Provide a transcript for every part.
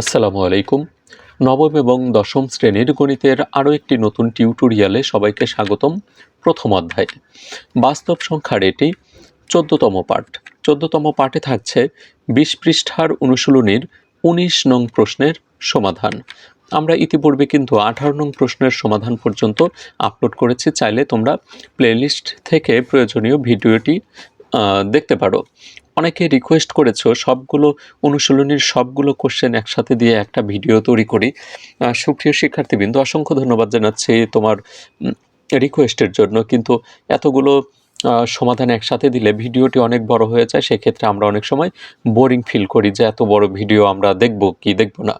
আসসালামু আলাইকুম। নবম এবং দশম শ্রেণির গণিতের আরও একটি নতুন টিউটোরিয়ালে সবাইকে স্বাগতম প্রথম অধ্যায়। বাস্তব সংখ্যার এটি চোদ্দতম পাঠ। চোদ্দতম পাঠে থাকছে বিশ পৃষ্ঠার অনুশীলনীর উনিশ নং প্রশ্নের সমাধান। আমরা ইতিপূর্বে কিন্তু আঠারো নং প্রশ্নের সমাধান পর্যন্ত আপলোড করেছি। চাইলে তোমরা প্লেলিস্ট থেকে প্রয়োজনীয় ভিডিওটি দেখতে পারো। অনেকে রিকোয়েস্ট করেছ, সবগুলো অনুশীলনীর সবগুলো কোশ্চেন একসাথে দিয়ে একটা ভিডিও তৈরি করি। সুপ্রিয় শিক্ষার্থীবৃন্দ, অসংখ্য ধন্যবাদ জানাচ্ছি তোমার রিকোয়েস্টের জন্য। কিন্তু এতগুলো সমাধান একসাথে দিলে ভিডিওটি অনেক বড় হয়ে যায়, সেক্ষেত্রে আমরা অনেক সময় বোরিং ফিল করি যে এত বড় ভিডিও আমরা দেখব কি দেখব না।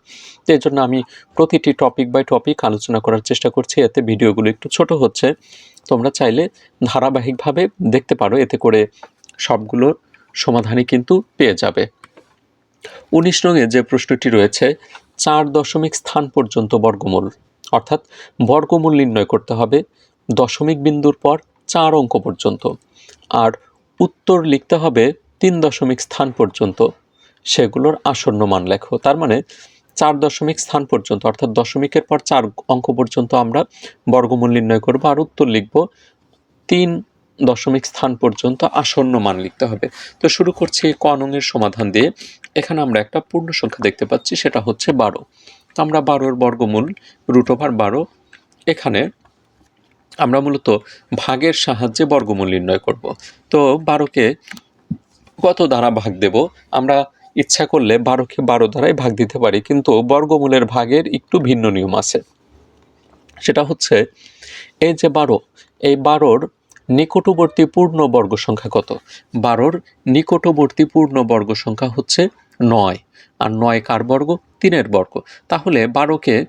এই জন্য আমি প্রতিটি টপিক বাই টপিক আলোচনা করার চেষ্টা করছি, এতে ভিডিওগুলো একটু ছোট হচ্ছে। তোমরা চাইলে ধারাবাহিকভাবে দেখতে পারো, এতে করে সবগুলো সমাধানই কিন্তু পেয়ে যাবে। উনিশ নঙে যে প্রশ্নটি রয়েছে, চার দশমিক স্থান পর্যন্ত বর্গমূল, অর্থাৎ বর্গমূল নির্ণয় করতে হবে দশমিক বিন্দুর পর চার অঙ্ক পর্যন্ত। আর উত্তর লিখতে হবে তিন দশমিক স্থান পর্যন্ত। সেগুলোর আসন্ন মান লেখো, তার মানে চার দশমিক স্থান পর্যন্ত, অর্থাৎ দশমিকের পর চার অঙ্ক পর্যন্ত আমরা বর্গমূল নির্ণয় করব, আর উত্তর লিখব তিন দশমিক স্থান পর্যন্ত আসন্ন মান লিখতে হবে। তো শুরু করছি ক নংয়ের সমাধান দিয়ে। এখানে আমরা একটা পূর্ণ সংখ্যা দেখতে পাচ্ছি, সেটা হচ্ছে বারো। তো আমরা বারোর বর্গমূল রুট ওভার বারো। এখানে আমরা মূলত ভাগের সাহায্যে বর্গমূল নির্ণয় করব। তো বারোকে কত দ্বারা ভাগ দেব? আমরা ইচ্ছা করলে বারোকে বারো দ্বারাই ভাগ দিতে পারি, কিন্তু বর্গমূলের ভাগের একটু ভিন্ন নিয়ম আছে। সেটা হচ্ছে, এই যে বারো, এই বারোর নিকটবর্তী পূর্ণ বর্গ সংখ্যা কত? বারোর নিকটবর্তী পূর্ণ বর্গ সংখ্যা হচ্ছে নয়। আর নয় কার বর্গ? তিনের বর্গ। তাহলে বারোকে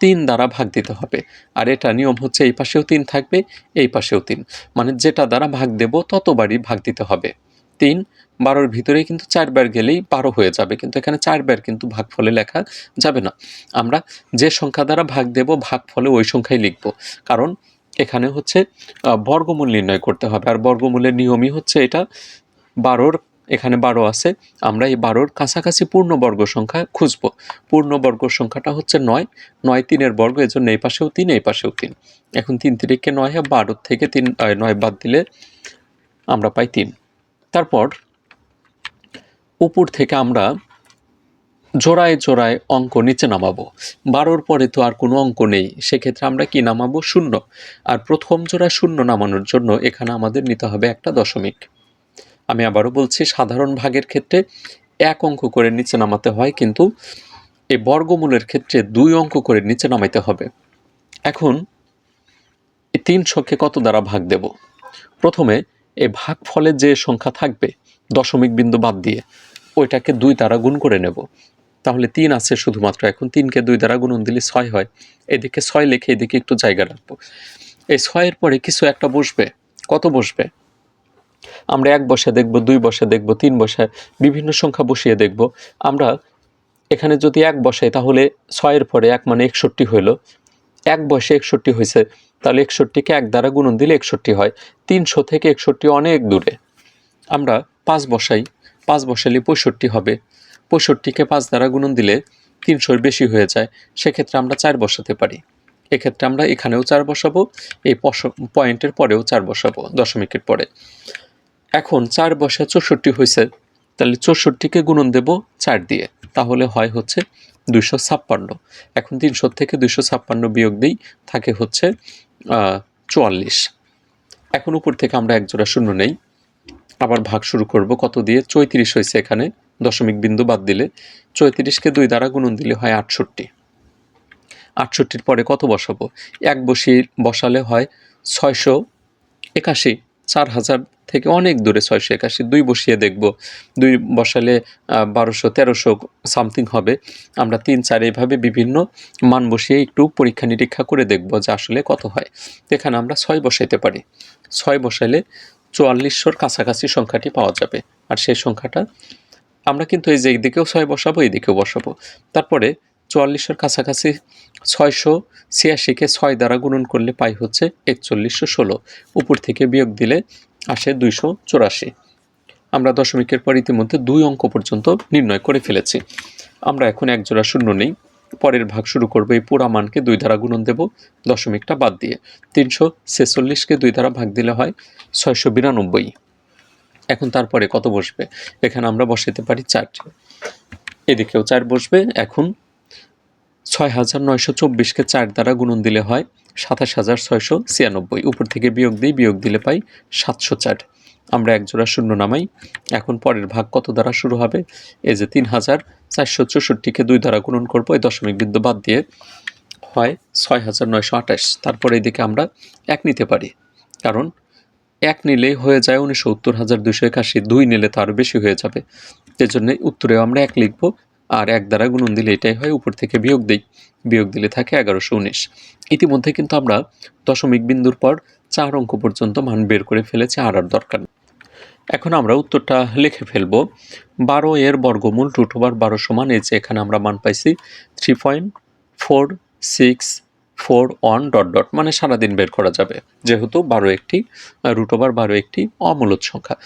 তিন দ্বারা ভাগ দিতে হবে। আর এটা নিয়ম হচ্ছে এই পাশেও তিন থাকবে, এই পাশেও তিন। মানে যেটা দ্বারা ভাগ দেব, ততবারই ভাগ দিতে হবে। তিন, বারোর ভিতরে কিন্তু চারবার গেলেই বারো হয়ে যাবে। কিন্তু এখানে চারবার কিন্তু ভাগফলে লেখা যাবে না। আমরা যে সংখ্যা দ্বারা ভাগ দেব, ভাগফলে ওই সংখ্যাই লিখব। কারণ এখানে হচ্ছে বর্গমূল নির্ণয় করতে হবে। আর বর্গমূলের নিয়মই হচ্ছে এটা, বারোর, এখানে বারো আছে, আমরা এই বারোর কাছাকাছি পূর্ণ বর্গ সংখ্যা খুঁজব। পূর্ণ বর্গ সংখ্যাটা হচ্ছে নয় নয় তিনের বর্গ, এজন্য এই পাশেও তিন, এই পাশেও তিন। এখন তিন তিরিখকে নয় হয় বারোর থেকে তিন নয় বাদ দিলে আমরা পাই তিন। তারপর, উপর থেকে আমরা জোড়ায় জোড়ায় অঙ্ক নিচে নামাবো। বারোর পরে তো আর কোনো অঙ্ক নেই, সেক্ষেত্রে আমরা কি নামাবো? শূন্য। আর প্রথম জোড়া শূন্য নামানোর জন্য এখানে আমাদের নিতে হবে একটা দশমিক। আমি আবারও বলছি, সাধারণ ভাগের ক্ষেত্রে এক অঙ্ক করে নিচে নামাতে হয়, কিন্তু এই বর্গমূলের ক্ষেত্রে দুই অঙ্ক করে নিচে নামাইতে হবে। এখন এই তিনশোকে কত দ্বারা ভাগ দেব? প্রথমে এই ভাগ ফলে যে সংখ্যা থাকবে, দশমিক বিন্দু বাদ দিয়ে, ওইটাকে দুই দ্বারা গুণ করে নেব। তাহলে তিন আছে শুধুমাত্র। এখন তিনকে দুই দ্বারা গুণন দিলে ছয় হয়। এদিকে ছয় লিখে এদিকে একটু জায়গা রাখব। এই ছয়ের পরে কিছু একটা বসবে। কত বসবে? আমরা এক বসে দেখব, দুই বসে দেখব, তিন বসে, বিভিন্ন সংখ্যা বসিয়ে দেখব। আমরা এখানে যদি এক বসাই, তাহলে ছয়ের পরে এক মানে একষট্টি হইল। এক বসে একষট্টি হয়েছে তাহলে একষট্টিকে এক দ্বারা গুণন দিলে একষট্টি হয়। তিনশো থেকে একষট্টি অনেক দূরে। আমরা পাঁচ বসাই। পাঁচ বসালে পঁয়ষট্টি হবে। পঁয়ষট্টিকে পাঁচ দ্বারা গুণন দিলে তিনশোর বেশি হয়ে যায়। সেক্ষেত্রে আমরা চার বসাতে পারি। এক্ষেত্রে আমরা এখানেও চার বসাবো, এই পয়েন্টের পরেও চার বসাবো, দশমিকের পরে। এখন চার বসে চৌষট্টি হয়েছে তাহলে চৌষট্টিকে গুণন দেব চার দিয়ে। তাহলে হয় হচ্ছে দুইশো ছাপ্পান্ন। এখন তিনশো থেকে দুইশো ছাপ্পান্ন বিয়োগ দিই, থাকে হচ্ছে চুয়াল্লিশ। এখন উপর থেকে আমরা একজোড়া শূন্য নেই। আবার ভাগ শুরু করব, কত দিয়ে? চৌত্রিশ হয়েছে এখানে। দশমিক বিন্দু বাদ দিলে চৌত্রিশকে দুই দ্বারা গুণন দিলে হয় আটষট্টি। আটষট্টির পরে কত বসাবো? এক বসি বসালে হয় ছয়শো একাশি। চার হাজার থেকে অনেক দূরে ছয়শো একাশি। দুই বসিয়ে দেখব। দুই বসালে বারোশো, তেরোশো সামথিং হবে। আমরা তিন চার এইভাবে বিভিন্ন মান বসিয়ে একটু পরীক্ষা নিরীক্ষা করে দেখব যে আসলে কত হয়। এখানে আমরা ছয় বসাইতে পারি। ছয় বসাইলে চুয়াল্লিশশোর কাছাকাছি সংখ্যাটি পাওয়া যাবে। আর সেই সংখ্যাটা আমরা কিন্তু এই যে এইদিকেও ছয় বসাবো এইদিকেও বসাবো। তারপরে চুয়াল্লিশের কাছাকাছি ছয়শো ছিয়াশিকে ছয় দ্বারা গুণন করলে পাই হচ্ছে একচল্লিশশো ষোলো। উপর থেকে বিয়োগ দিলে আসে দুইশো চুরাশি। আমরা দশমিকের পর ইতিমধ্যে দুই অঙ্ক পর্যন্ত নির্ণয় করে ফেলেছি। আমরা এখন এক জোড়া শূন্য নেই। পরের ভাগ শুরু করব, এই পুরা মানকে দুই দ্বারা গুণন দেব দশমিকটা বাদ দিয়ে। তিনশো ছেচল্লিশকে দুই দ্বারা ভাগ দিলে হয় ছয়শো বিরানব্বই। এখন তারপরে কত বসবে? এখানে আমরা বসাতে পারি চার। এদিকেও চার বসবে, এখন ছয় হাজার নয়শো চব্বিশকে চার দ্বারা গুণন দিলে হয় সাতাশ হাজার ছয়শো ছিয়ানব্বই। উপর থেকে বিয়োগ দিই, বিয়োগ দিলে পাই সাতশো চার। আমরা এক জোড়া শূন্য নামাই, এখন পরের ভাগ কত দ্বারা শুরু হবে? এই যে তিন হাজার চারশো চৌষট্টিকে দুই দ্বারা গুণন করব, এই দশমিক বিন্দু বাদ দিয়ে হয় ছয় হাজার নয়শো আঠাশ। তারপরে এদিকে আমরা এক নিতে পারি, কারণ এক নিলেই হয়ে যায় উনিশশো উত্তর, হাজার দুশো একাশি, দুই নিলে তো আরও বেশি হয়ে যাবে। সেজন্য উত্তরেও আমরা এক লিখব আর এক দ্বারা গুণন দিলে এটাই হয়, উপর থেকে বিয়োগ দিই। বিয়োগ দিলে থাকে এগারোশো উনিশ। ইতিমধ্যে কিন্তু আমরা দশমিক বিন্দুর পর চার অঙ্ক পর্যন্ত মান বের করে ফেলেছি, আর আর দরকার এখন আমরা উত্তরটা লিখে ফেলব। বারো এর বর্গমূল রুট ওভার বারো সমান এই যে এখানে আমরা মান পাইছি three point four six four one dot dot মানে সারাদিন বের করা যাবে। যেহেতু বারো একটি রুট ওভার বারো একটি অমূলত সংখ্যা।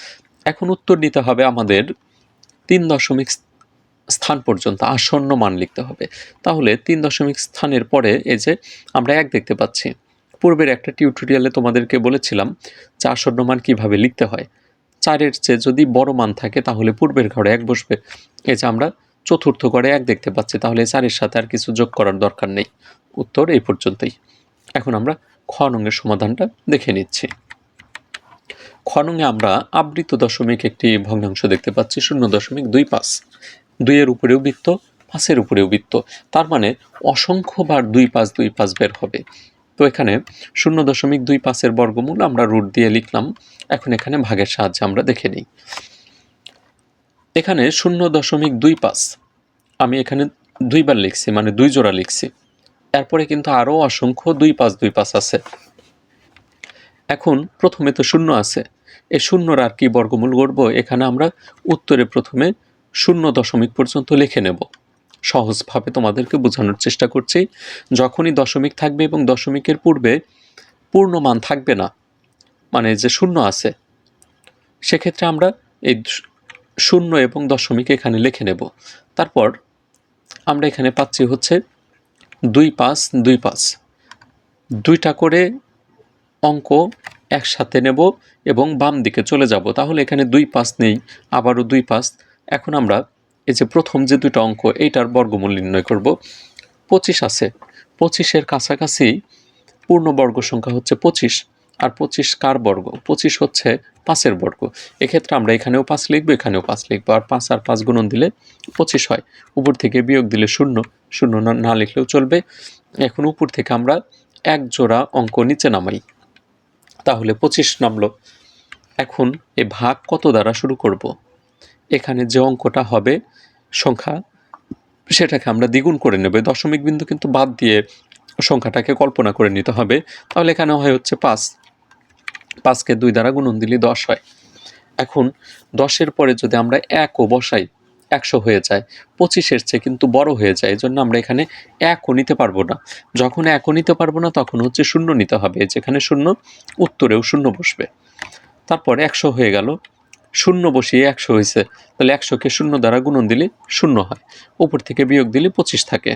এখন উত্তর নিতে হবে আমাদের তিন দশমিক স্থান পর্যন্ত আসন্ন মান লিখতে হবে। তাহলে তিন দশমিক স্থানের পরে এই যে আমরা এক দেখতে পাচ্ছি, পূর্বের একটা টিউটোরিয়ালে তোমাদেরকে বলেছিলাম যে আসন্ন মান কীভাবে লিখতে হয়। চারের চেয়ে যদি বড় মান থাকে তাহলে পূর্বের ঘরে এক বসবে। এই যে আমরা চতুর্থ ঘরে এক দেখতে পাচ্ছি, তাহলে চারের সাথে আর কিছু যোগ করার দরকার নেই। উত্তর এই পর্যন্তই। এখন আমরা খ নঙের সমাধানটা দেখে নিচ্ছি। খ নঙে আমরা আবৃত দশমিক একটি ভগ্নাংশ দেখতে পাচ্ছি, শূন্য দশমিক দুই পাঁচ। দুইয়ের উপরেও বৃত্ত, পাঁচের উপরেও বৃত্ত। তার মানে অসংখ্যবার দুই পাঁচ দুই পাঁচ বের হবে। তো এখানে শূন্য দশমিক দুই পাঁচের বর্গমূল আমরা রুট দিয়ে লিখলাম। এখন এখানে ভাগের সাহায্যে আমরা দেখে নিই। এখানে শূন্য দশমিক দুই পাঁচ। আমি এখানে দুইবার লিখছি মানে দুই জোড়া লিখছি। এরপরে কিন্তু আরও অসংখ্য দুই পাঁচ দুই পাঁচ আছে। এখন প্রথমে তো শূন্য আছে। এই শূন্যর আর কি বর্গমূল করব এখানে আমরা উত্তরে প্রথমে শূন্য দশমিক পর্যন্ত লিখে নেব। সহজভাবে তোমাদেরকে বোঝানোর চেষ্টা করছি, যখনই দশমিক থাকবে এবং দশমিকের পূর্বে পূর্ণ মান থাকবে না মানে যে শূন্য আছে, সেক্ষেত্রে আমরা এই শূন্য এবং দশমিক এখানে লিখে নেব। তারপর আমরা এখানে পাচ্ছি হচ্ছে দুই পাঁচ দুই পাঁচ। দুইটা করে অঙ্ক একসাথে নেব এবং বাম দিকে চলে যাব। তাহলে এখানে দুই পাঁচ নেই, আবারও দুই পাঁচ। এখন আমরা এই যে প্রথম যে দুটো অঙ্ক, এইটার বর্গমূল নির্ণয় করব। পঁচিশ আছে। পঁচিশের কাছাকাছি পূর্ণ বর্গ সংখ্যা হচ্ছে পঁচিশ। আর পঁচিশ কার বর্গ? পঁচিশ হচ্ছে পাঁচের বর্গ। এক্ষেত্রে আমরা এখানেও পাঁচ লিখব, এখানেও পাঁচ লিখব। আর পাঁচ আর পাঁচ গুণন দিলে পঁচিশ হয়। উপর থেকে বিয়োগ দিলে শূন্য। শূন্য না লিখলেও চলবে। এখন উপর থেকে আমরা এক জোড়া অঙ্ক নিচে নামাই। তাহলে পঁচিশ নামলো। এখন এ ভাগ কত দ্বারা শুরু করব। এখানে যে অঙ্কটা হবে সংখ্যা, সেটাকে আমরা দ্বিগুণ করে নেব। দশমিক বিন্দু কিন্তু বাদ দিয়ে সংখ্যাটাকে কল্পনা করে নিতে হবে। তাহলে এখানে হয় হচ্ছে পাঁচ। পাঁচকে দুই দ্বারা গুণন দিলে দশ হয়। এখন দশের পরে যদি আমরা একও বসাই, একশো হয়ে যায়, পঁচিশের চেয়ে কিন্তু বড় হয়ে যায় এই জন্য আমরা এখানে একও নিতে পারব না। যখন একও নিতে পারব না, তখন হচ্ছে শূন্য নিতে হবে যেখানে শূন্য, উত্তরেও শূন্য বসবে। তারপর একশো হয়ে গেল, শূন্য বসিয়ে একশো হয়েছে, তাহলে একশোকে শূন্য দ্বারা গুণন দিলে শূন্য হয়, উপর থেকে বিয়োগ দিলে পঁচিশ থাকে।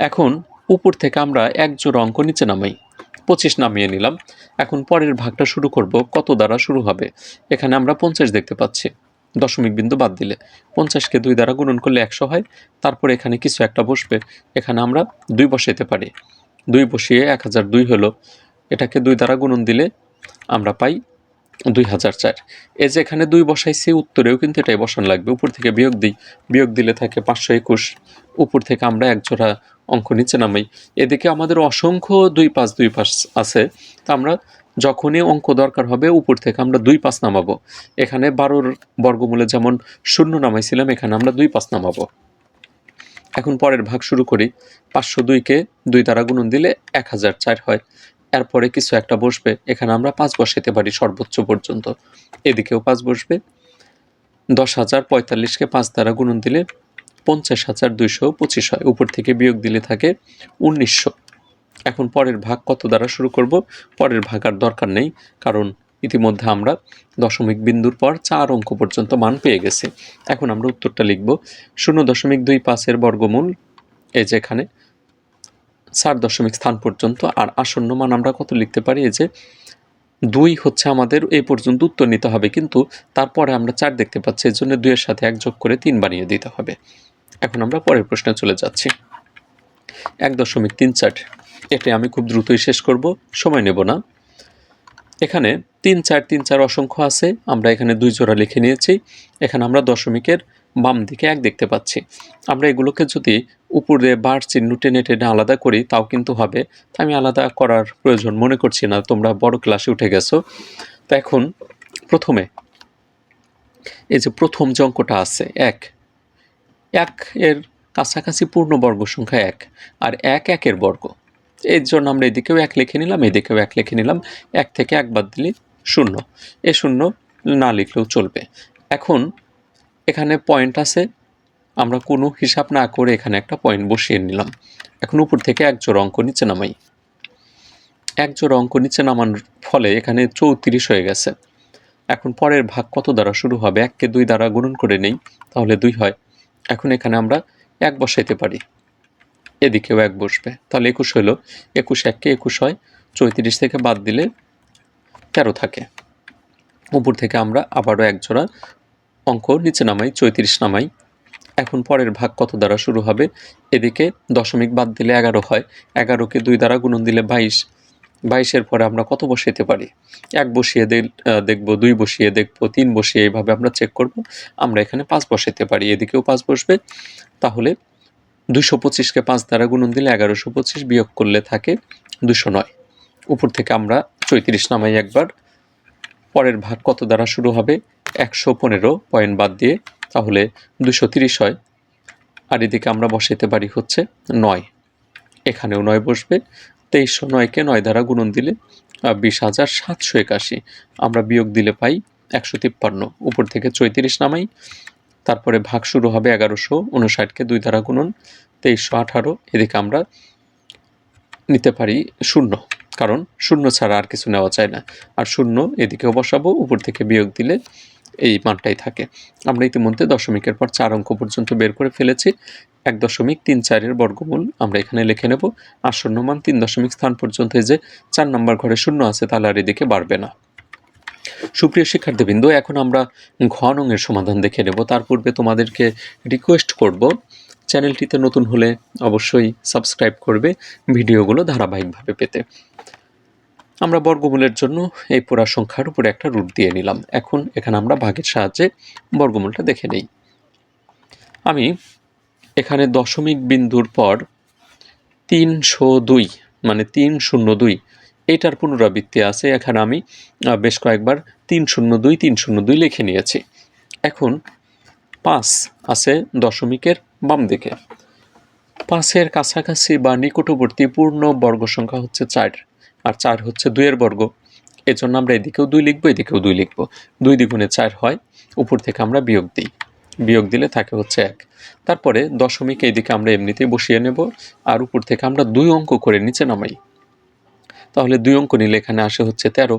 এখন উপর থেকে আমরা এক জোড়া অঙ্ক নিচে নামাই। পঁচিশ নামিয়ে নিলাম। এখন পরের ভাগটা শুরু করব, কত দ্বারা শুরু হবে? এখানে আমরা পঞ্চাশ দেখতে পাচ্ছি। দশমিক বিন্দু বাদ দিলে। পঞ্চাশকে দুই দ্বারা গুণন করলে একশো হয়। তারপর এখানে কিছু একটা বসবে। এখানে আমরা দুই বসাইতে পারি। দুই বসিয়ে এক হাজার দুই হলো। এটাকে দুই দ্বারা গুণন দিলে আমরা পাই দুই হাজার চার। এই যে এখানে দুই বসাইছি, উত্তরেও কিন্তু এটাই বসানো লাগবে। উপর থেকে বিয়োগ দিই, বিয়োগ দিলে থাকে পাঁচশো একুশ। উপর থেকে আমরা এক জোড়া অঙ্ক নিচে নামাই। এদিকে আমাদের অসংখ্য দুই পাঁচ দুই পাঁচ আছে। তা আমরা যখনই অঙ্ক দরকার হবে, উপর থেকে আমরা দুই পাঁচ নামাবো। এখানে বারোর বর্গমূলে যেমন শূন্য নামাইছিলাম, এখানে আমরা দুই পাঁচ নামাবো। এখন পরের ভাগ শুরু করি। পাঁচশো দুইকে দুই দ্বারা গুণন দিলে এক হাজার চার হয়। এরপরে কিছু একটা বসবে, এখানে আমরা পাঁচ বসাইতে পারি সর্বোচ্চ পর্যন্ত। এদিকেও পাঁচ বসবে। দশ হাজার পঁয়তাল্লিশকে পাঁচ দ্বারা গুণন দিলে পঞ্চাশ হাজার দুইশো পঁচিশ হয়। উপর থেকে বিয়োগ দিলে থাকে উনিশশো। এখন পরের ভাগ কত দ্বারা শুরু করব? পরের ভাগ আর দরকার নেই, কারণ ইতিমধ্যে আমরা দশমিক বিন্দুর পর চার অঙ্ক পর্যন্ত মান পেয়ে গেছি। এখন আমরা উত্তরটা লিখব। শূন্য দশমিক দুই পাঁচের বর্গমূল এই যে এখানে চার দশমিক স্থান পর্যন্ত, আর আসন্ন মান আমরা কত লিখতে পারি? যে দুই হচ্ছে আমাদের এই পর্যন্ত উত্তর নিতে হবে, কিন্তু তারপরে আমরা চার দেখতে পাচ্ছি, এর জন্য দুইয়ের সাথে এক যোগ করে তিন বানিয়ে দিতে হবে। এখন আমরা পরের প্রশ্নে চলে যাচ্ছি। এক দশমিক তিন চার, এটা আমি খুব দ্রুতই শেষ করব, সময় নেব না। এখানে তিন চার তিন চার অসংখ্য আছে, আমরা এখানে দুই জোড়া লিখে নিয়েছি, এখানে আমরা দশমিকের বাম দিকে এক দেখতে পাচ্ছি। আমরা এগুলোকে যদি উপরে বার চিহ্ন টেনে টেনে আলাদা করি, তাও কিন্তু হবে। আমি আলাদা করার প্রয়োজন মনে করছি না, তোমরা বড় ক্লাসে উঠে গেছো। তো এখন প্রথমে এই যে প্রথম যে অঙ্কটা আছে, এক। এক এর কাছাকাছি পূর্ণ বর্গ সংখ্যা এক, আর এক একের বর্গ। এর জন্য আমরা এদিকেও এক লিখে নিলাম, এদিকেও এক লিখে নিলাম। এক থেকে এক বাদ দিলে শূন্য। এ শূন্য না লিখলেও চলবে। এখন এখানে পয়েন্ট আছে। আমরা কোনো হিসাব না করে এখানে একটা পয়েন্ট বসিয়ে নিলাম। এখন উপর থেকে এক জোড় অঙ্ক নিচে নামাই। এক জোড় অঙ্ক নিচে নামানোর ফলে এখানে চৌত্রিশ হয়ে গেছে। এখন পরের ভাগ কত দ্বারা শুরু হবে? এককে দুই দ্বারা গুণন করে নেই, তাহলে দুই হয়। এখন এখানে আমরা এক বসাইতে পারি। এদিকেও এক বসবে। তাহলে একুশ হলো। একুশ এককে একুশ হয়। চৌত্রিশ থেকে বাদ দিলে তেরো থাকে। উপর থেকে আমরা আবারও এক জোড়া অঙ্ক নিচে নামাই চৌত্রিশ নামাই। এখন পরের ভাগ কত দ্বারা শুরু হবে? এদিকে দশমিক বাদ দিলে এগারো হয়। এগারোকে দুই দ্বারা গুণন দিলে বাইশ। বাইশের পরে আমরা কত বসাইতে পারি? এক বসিয়ে দে- আহ, দুই বসিয়ে দেখব তিন বসিয়ে এইভাবে আমরা চেক করব। আমরা এখানে পাঁচ বসাইতে পারি। এদিকেও পাঁচ বসবে। তাহলে দুশো পঁচিশকে পাঁচ দ্বারা গুণন দিলে এগারোশো পঁচিশ বিয়োগ করলে থাকে দুশো নয়। উপর থেকে আমরা চৈত্রিশ নামাই একবার। পরের ভাগ কত দ্বারা শুরু হবে? একশো পনেরো পয়েন্ট বাদ দিয়ে, তাহলে দুশো তিরিশ হয়। আর এদিকে আমরা বসাইতে পারি হচ্ছে নয়। এখানেও নয় বসবে। তেইশশো নয়কে নয় দ্বারা গুণন দিলে বিশ হাজার সাতশো একাশি। আমরা বিয়োগ দিলে পাই একশো তিপ্পান্ন। উপর থেকে চৈত্রিশ নামাই। তারপরে ভাগ শুরু হবে এগারোশো উনষাটকে দুই দ্বারা গুণন। তেইশশো আঠারো, এদিকে আমরা নিতে পারি শূন্য। কারণ শূন্য ছাড়া আর কিছু নেওয়া যায় না। আর শূন্য এদিকেও বসাবো, উপর থেকে বিয়োগ দিলে এই মানটাই থাকে। আমরা ইতিমধ্যে দশমিকের পর চার অঙ্ক পর্যন্ত বের করে ফেলেছি। এক দশমিক তিন চারের বর্গমূল আমরা এখানে লিখে নেব। আসন্ন মান তিন দশমিক স্থান পর্যন্ত যে চার নম্বর ঘরে শূন্য আছে, তাহলে আর এদিকে বাড়বে না। সুপ্রিয় শিক্ষার্থীবৃন্দ, এখন আমরা ঘ নংয়ের সমাধান দেখে নেব। তার পূর্বে তোমাদেরকে রিকোয়েস্ট করব। চ্যানেলটিতে নতুন হলে অবশ্যই সাবস্ক্রাইব করবে। ভিডিওগুলো ধারাবাহিকভাবে পেতে। আমরা বর্গমূলের জন্য এই পুরা সংখ্যার উপরে একটা রুট দিয়ে নিলাম। এখন এখানে আমরা ভাগের সাহায্যে বর্গমূলটা দেখে নেই। আমি এখানে দশমিক বিন্দুর পর তিনশো দুই মানে তিন শূন্য দুই, এটার পুনরাবৃত্তি আছে। এখানে আমি বেশ কয়েকবার তিন শূন্য দুই তিন শূন্য দুই লিখে নিয়েছি। এখন পাঁচ আছে দশমিকের বাম দিকে। পাঁচের কাছাকাছি বা নিকটবর্তী পূর্ণ বর্গ সংখ্যা হচ্ছে চার। আর চার হচ্ছে দুইয়ের বর্গ। এজন্য আমরা এদিকেও দুই লিখব, এদিকেও দুই লিখব। দুই দ্বিগুণে চার হয়, উপর থেকে আমরা বিয়োগ দিই। বিয়োগ দিলে থাকে হচ্ছে এক। তারপরে দশমিক এইদিকে আমরা এমনিতেই বসিয়ে নেব, আর উপর থেকে আমরা দুই অঙ্ক করে নিচে নামাই। তাহলে দুই অঙ্ক নিলে এখানে আসে হচ্ছে তেরো।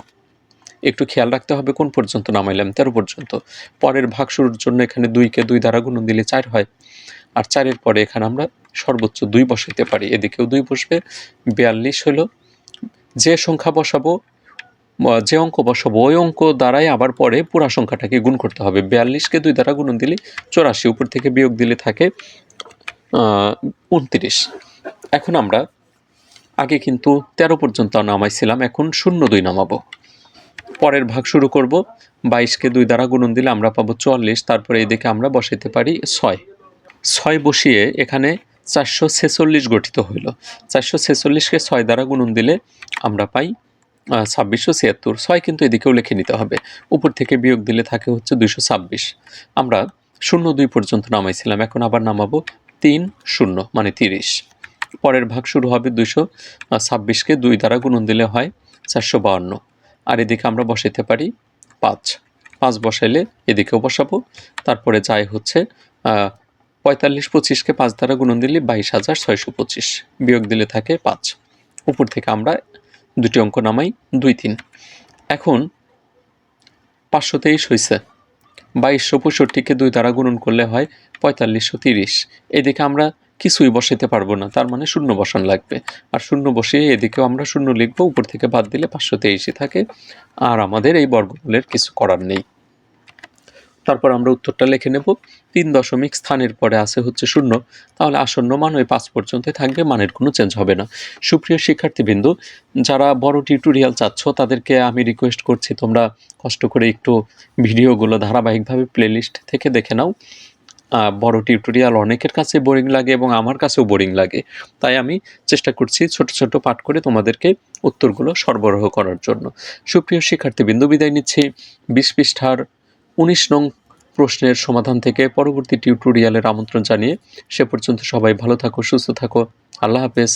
একটু খেয়াল রাখতে হবে কোন পর্যন্ত নামাইলাম, তেরো পর্যন্ত। পরের ভাগ শুরুর জন্য এখানে দুইকে দুই দ্বারা গুণন দিলে চার হয়। আর চারের পরে এখানে আমরা সর্বোচ্চ দুই বসাইতে পারি। এদিকেও দুই বসবে, বিয়াল্লিশ হলো যে সংখ্যা বসাবো যে অঙ্ক বসাবো, ওই অঙ্ক দ্বারাই আবার পরে পুরা সংখ্যাটাকে গুণ করতে হবে। বিয়াল্লিশকে দুই দ্বারা গুণন দিলে চৌরাশি, উপর থেকে বিয়োগ দিলে থাকে উনত্রিশ। এখন আমরা আগে কিন্তু তেরো পর্যন্ত নামাইছিলাম, এখন শূন্য দুই নামাবো। পরের ভাগ শুরু করব, বাইশকে দুই দ্বারা গুণন দিলে আমরা পাবো চুয়াল্লিশ, তারপরে এদিকে আমরা বসাইতে পারি ছয়। ছয় বসিয়ে এখানে চারশো ছেচল্লিশ গঠিত হইল। চারশো ছেচল্লিশকে ছয় দ্বারা গুণন দিলে আমরা পাই ছাব্বিশশো ছিয়াত্তর। ছয় কিন্তু এদিকেও লিখে নিতে হবে। উপর থেকে বিয়োগ দিলে থাকে হচ্ছে দুইশো ছাব্বিশ। আমরা শূন্য দুই পর্যন্ত নামাইছিলাম, এখন আবার নামাবো তিন শূন্য মানে তিরিশ। পরের ভাগ শুরু হবে দুইশো ছাব্বিশকে দুই দ্বারা গুণন দিলে হয় চারশো বাউন্ন। আর এদিকে আমরা বসাইতে পারি পাঁচ। পাঁচ বসাইলে এদিকেও বসাবো। তারপরে যায় হচ্ছে পঁয়তাল্লিশ পঁচিশকে পাঁচ দ্বারা গুণন দিলে বাইশ হাজার ছয়শো পঁচিশ। বিয়োগ দিলে থাকে পাঁচ। উপর থেকে আমরা দুটি অঙ্ক নামাই, দুই, তিন। এখন পাঁচশো তেইশ হয়েছে বাইশশো পঁয়ষট্টিকে দুই দ্বারা গুণন করলে হয় পঁয়তাল্লিশশো তিরিশ। এদিকে আমরা কিছুই বসাইতে পারব না, তার মানে শূন্য বসান লাগবে। আর শূন্য বসিয়ে এদিকেও আমরা শূন্য লিখব, উপর থেকে বাদ দিলে পাঁচশো তেইশই থাকে। আর আমাদের এই বর্গমূলের কিছু করার নেই। তারপর আমরা উত্তরটা লিখে নেব। তিন দশমিক স্থানের পরে আছে হচ্ছে শূন্য। তাহলে আসন্ন মান ওই পাঁচ পর্যন্তই থাকবে, মানের কোনো চেঞ্জ হবে না। সুপ্রিয় শিক্ষার্থীবৃন্দু, যারা বড় টিউটোরিয়াল চাচ্ছ, তাদেরকে আমি রিকোয়েস্ট করছি তোমরা কষ্ট করে একটু ভিডিওগুলো ধারাবাহিকভাবে প্লেলিস্ট থেকে দেখে নাও। বড় টিউটোরিয়াল অনেকের কাছে বোরিং লাগে এবং আমার কাছেও বোরিং লাগে। তাই আমি চেষ্টা করছি ছোট ছোট পাঠ করে তোমাদেরকে উত্তরগুলো সরবরাহ করার জন্য। সুপ্রিয় শিক্ষার্থীবৃন্দু, বিদায় নিচ্ছি। বিশ পৃষ্ঠার উনিশ নং প্রশ্নের সমাধান থেকে পরবর্তী টিউটোরিয়ালের আমন্ত্রণ জানিয়ে সে পর্যন্ত সবাই ভালো থাকো, সুস্থ থাকো। আল্লাহ হাফেজ।